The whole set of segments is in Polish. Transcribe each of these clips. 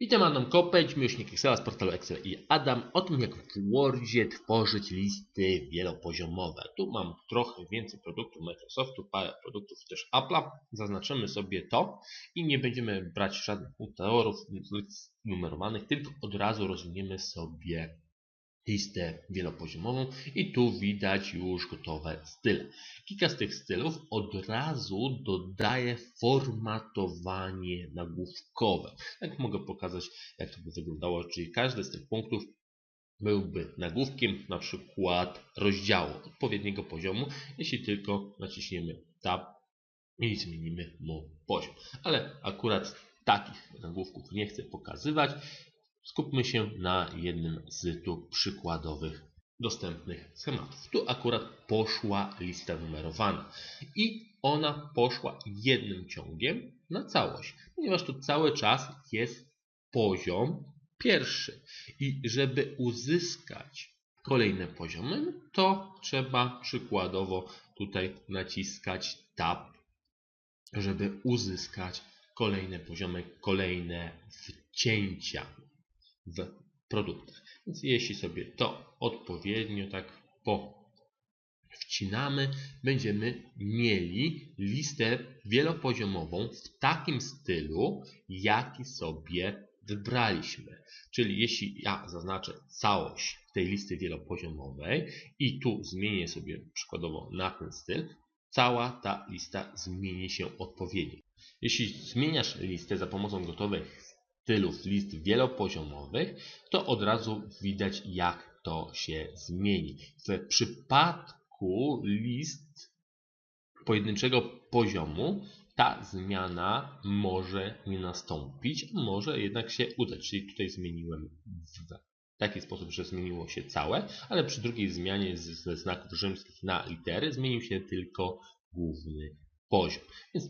Witam Adam Kopeć, miłośnik Excela z portalu Excel i Adam o tym jak w Wordzie tworzyć listy wielopoziomowe. Tu mam trochę więcej produktów Microsoftu, parę produktów też Apple'a. Zaznaczymy sobie to i nie będziemy brać żadnych utworów numerowanych, tylko od razu rozwiniemy sobie listę wielopoziomową i tu widać już gotowe style. Kilka z tych stylów od razu dodaje formatowanie nagłówkowe. Tak mogę pokazać jak to by wyglądało, czyli każdy z tych punktów byłby nagłówkiem na przykład rozdziału odpowiedniego poziomu, jeśli tylko naciśniemy Tab i zmienimy mu poziom. Ale akurat takich nagłówków nie chcę pokazywać. Skupmy się na jednym z tu przykładowych dostępnych schematów. Tu akurat poszła lista numerowana i ona poszła jednym ciągiem na całość, ponieważ tu cały czas jest poziom pierwszy. I żeby uzyskać kolejne poziomy, to trzeba przykładowo tutaj naciskać Tab, żeby uzyskać kolejne poziomy, kolejne wcięcia w produktach. Więc jeśli sobie to odpowiednio tak po wcinamy, będziemy mieli listę wielopoziomową w takim stylu, jaki sobie wybraliśmy. Czyli jeśli ja zaznaczę całość tej listy wielopoziomowej i tu zmienię sobie przykładowo na ten styl, cała ta lista zmieni się odpowiednio. Jeśli zmieniasz listę za pomocą gotowych stylów list wielopoziomowych, to od razu widać jak to się zmieni. W przypadku list pojedynczego poziomu ta zmiana może nie nastąpić, może jednak się udać. Czyli tutaj zmieniłem w taki sposób, że zmieniło się całe, ale przy drugiej zmianie ze znaków rzymskich na litery zmienił się tylko główny poziom. Więc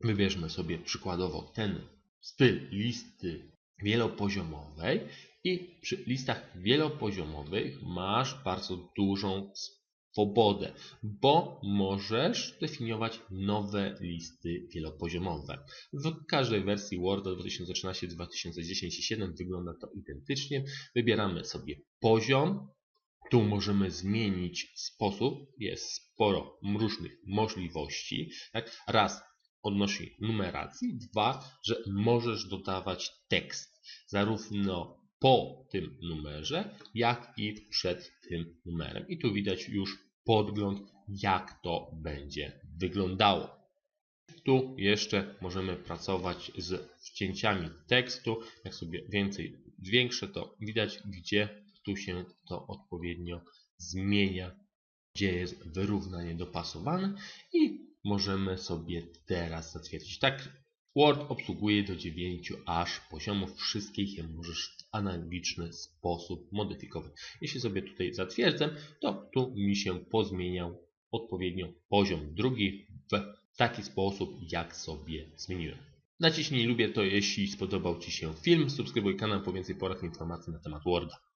wybierzmy sobie przykładowo ten styl listy wielopoziomowej i przy listach wielopoziomowych masz bardzo dużą swobodę, bo możesz definiować nowe listy wielopoziomowe. W każdej wersji Worda 2013, 2010 i 7 wygląda to identycznie. Wybieramy sobie poziom. Tu możemy zmienić sposób, jest sporo różnych możliwości. Tak? Raz odnosi numeracji, dwa, że możesz dodawać tekst zarówno po tym numerze, jak i przed tym numerem. I tu widać już podgląd, jak to będzie wyglądało. Tu jeszcze możemy pracować z wcięciami tekstu. Jak sobie więcej zwiększę, to widać, gdzie tu się to odpowiednio zmienia, gdzie jest wyrównanie dopasowane i możemy sobie teraz zatwierdzić. Tak, Word obsługuje do 9 aż poziomów. Wszystkie je możesz w analogiczny sposób modyfikować. Jeśli sobie tutaj zatwierdzę, to tu mi się pozmieniał odpowiednio poziom drugi w taki sposób, jak sobie zmieniłem. Naciśnij lubię to, jeśli spodobał Ci się film. Subskrybuj kanał po więcej porad informacji na temat Worda.